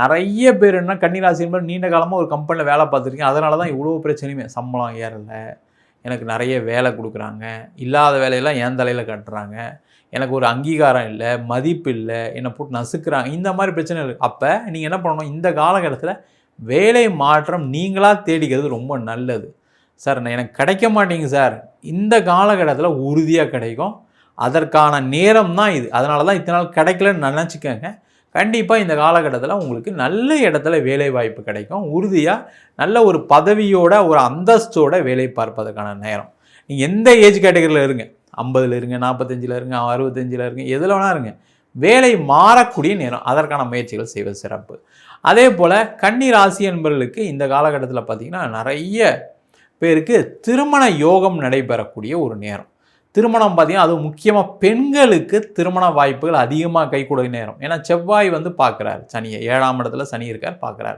நிறைய பேர் என்ன கன்னிராசி என்பது நீண்ட காலமாக ஒரு கம்பெனியில் வேலை பார்த்துருக்கீங்க. அதனால தான் இவ்வளோ பிரச்சனையுமே. சம்பளம் ஏறலை. எனக்கு நிறைய வேலை கொடுக்குறாங்க. இல்லாத வேலையெல்லாம் என் தலையில் கட்டுறாங்க. எனக்கு ஒரு அங்கீகாரம் இல்லை மதிப்பு இல்லை என்னை போட்டு நசுக்கிறாங்க. இந்த மாதிரி பிரச்சனை இருக்குது அப்போ நீங்கள் என்ன பண்ணணும்? இந்த காலகட்டத்தில் வேலை மாற்றம் நீங்களாக தேடிக்கிறது ரொம்ப நல்லது. சார் நான் எனக்கு கிடைக்க மாட்டேங்க சார். இந்த காலகட்டத்தில் உறுதியாக கிடைக்கும். அதற்கான நேரம் தான் இது. அதனால தான் இத்தனை நாள் கிடைக்கலன்னு நினச்சிக்கோங்க. கண்டிப்பாக இந்த காலகட்டத்தில் உங்களுக்கு நல்ல இடத்துல வேலை வாய்ப்பு கிடைக்கும். உறுதியாக நல்ல ஒரு பதவியோட ஒரு அந்தஸ்தோட வேலை பார்ப்பதற்கான நேரம். நீங்கள் எந்த ஏஜ் கேட்டகரியில் இருங்க. ஐம்பதில் இருங்க நாற்பத்தஞ்சில் இருங்க அறுபத்தஞ்சில் இருங்க எதில் வேணா இருங்க. வேலை மாறக்கூடிய நேரம். அதற்கான முயற்சிகள் செய்வது சிறப்பு. அதே போல் கன்னி ராசி என்பவர்களுக்கு இந்த காலகட்டத்தில் பார்த்திங்கன்னா நிறைய பேருக்கு திருமண யோகம் நடைபெறக்கூடிய ஒரு நேரம். திருமணம் பார்த்தீங்கன்னா அது முக்கியமாக பெண்களுக்கு திருமண வாய்ப்புகள் அதிகமாக கைகூட நேரம். ஏன்னா செவ்வாய் வந்து பார்க்குறாரு சனியை. ஏழாம் இடத்துல சனி இருக்கார் பார்க்குறாரு.